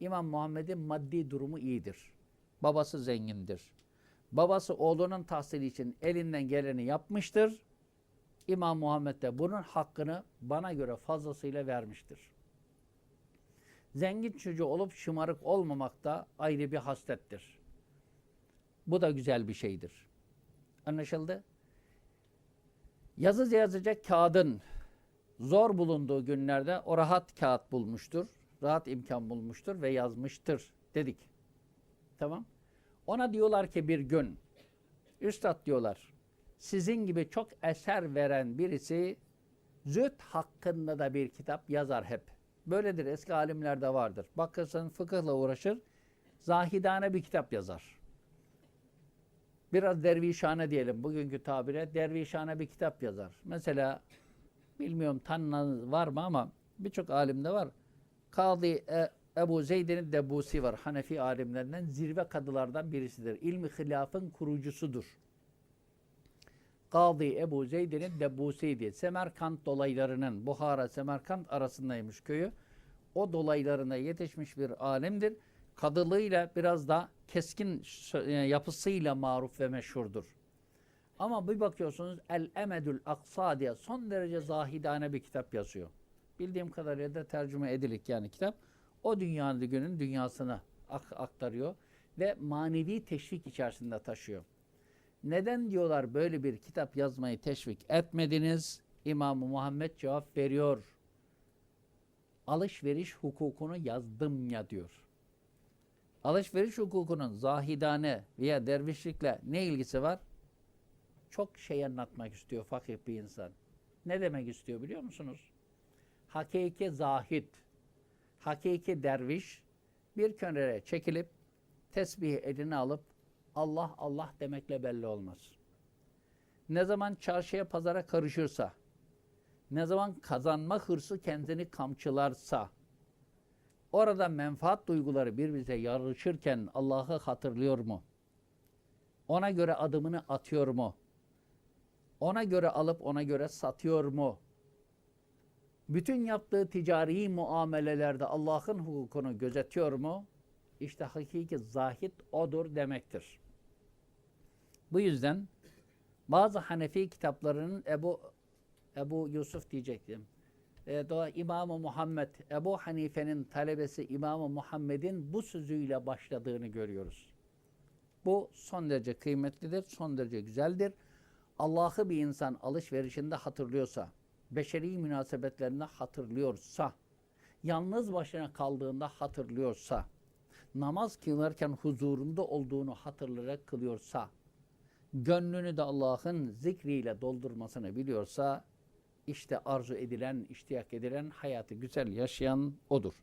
İmam Muhammed'in maddi durumu iyidir. Babası zengindir. Babası oğlunun tahsili için elinden geleni yapmıştır. İmam Muhammed de bunun hakkını bana göre fazlasıyla vermiştir. Zengin çocuğu olup şımarık olmamak da ayrı bir haslettir. Bu da güzel bir şeydir. Anlaşıldı? Yazı yazacak kağıdın zor bulunduğu günlerde o rahat kağıt bulmuştur. Rahat imkan bulmuştur ve yazmıştır dedik. Tamam. Ona diyorlar ki bir gün Üstad diyorlar sizin gibi çok eser veren birisi züht hakkında da bir kitap yazar hep. Böyledir eski alimlerde vardır. Bakırsan fıkıhla uğraşır zahidane bir kitap yazar. Biraz dervişane diyelim bugünkü tabire dervişane bir kitap yazar. Mesela bilmiyorum tanınan var mı ama birçok alimde var. Kadı e, Ebu Zeyd'in Debusi var. Hanefi alimlerinden zirve kadılardan birisidir. İlmi hilafın kurucusudur. Kadı Ebu Zeyd'in Debusi diye. Semerkant dolaylarının Buhara Semerkant arasındaymış köyü. O dolaylarına yetişmiş bir alimdir. Kadılığıyla biraz da keskin e, yapısıyla maruf ve meşhurdur. Ama bir bakıyorsunuz El Emedül Aksa diye son derece zahidane bir kitap yazıyor. Bildiğim kadarıyla da tercüme edilik yani kitap. O dünyanın günün dünyasını ak- aktarıyor ve manevi teşvik içerisinde taşıyor. Neden diyorlar böyle bir kitap yazmayı teşvik etmediniz? İmam Muhammed cevap veriyor. Alışveriş hukukunu yazdım ya diyor. Alışveriş hukukunun zahidane veya dervişlikle ne ilgisi var? Çok şey anlatmak istiyor fakih bir insan. Ne demek istiyor biliyor musunuz? Hakiki zahid, hakiki derviş bir kenara çekilip tesbih eline alıp Allah Allah demekle belli olmaz. Ne zaman çarşıya pazara karışırsa, ne zaman kazanma hırsı kendini kamçılarsa, orada menfaat duyguları birbirine yarışırken Allah'ı hatırlıyor mu? Ona göre adımını atıyor mu? Ona göre alıp ona göre satıyor mu? Bütün yaptığı ticari muamelelerde Allah'ın hukukunu gözetiyor mu? İşte hakiki zahid odur demektir. Bu yüzden bazı Hanefi kitaplarının Ebu Ebu Yusuf diyecektim. E, doğa İmam-ı Muhammed, Ebu Hanife'nin talebesi İmam-ı Muhammed'in bu sözüyle başladığını görüyoruz. Bu son derece kıymetlidir, son derece güzeldir. Allah'ı bir insan alışverişinde hatırlıyorsa, beşeri münasebetlerinde hatırlıyorsa, yalnız başına kaldığında hatırlıyorsa, namaz kılarken huzurunda olduğunu hatırlayarak kılıyorsa, gönlünü de Allah'ın zikriyle doldurmasını biliyorsa, işte arzu edilen, iştiyak edilen hayatı güzel yaşayan odur.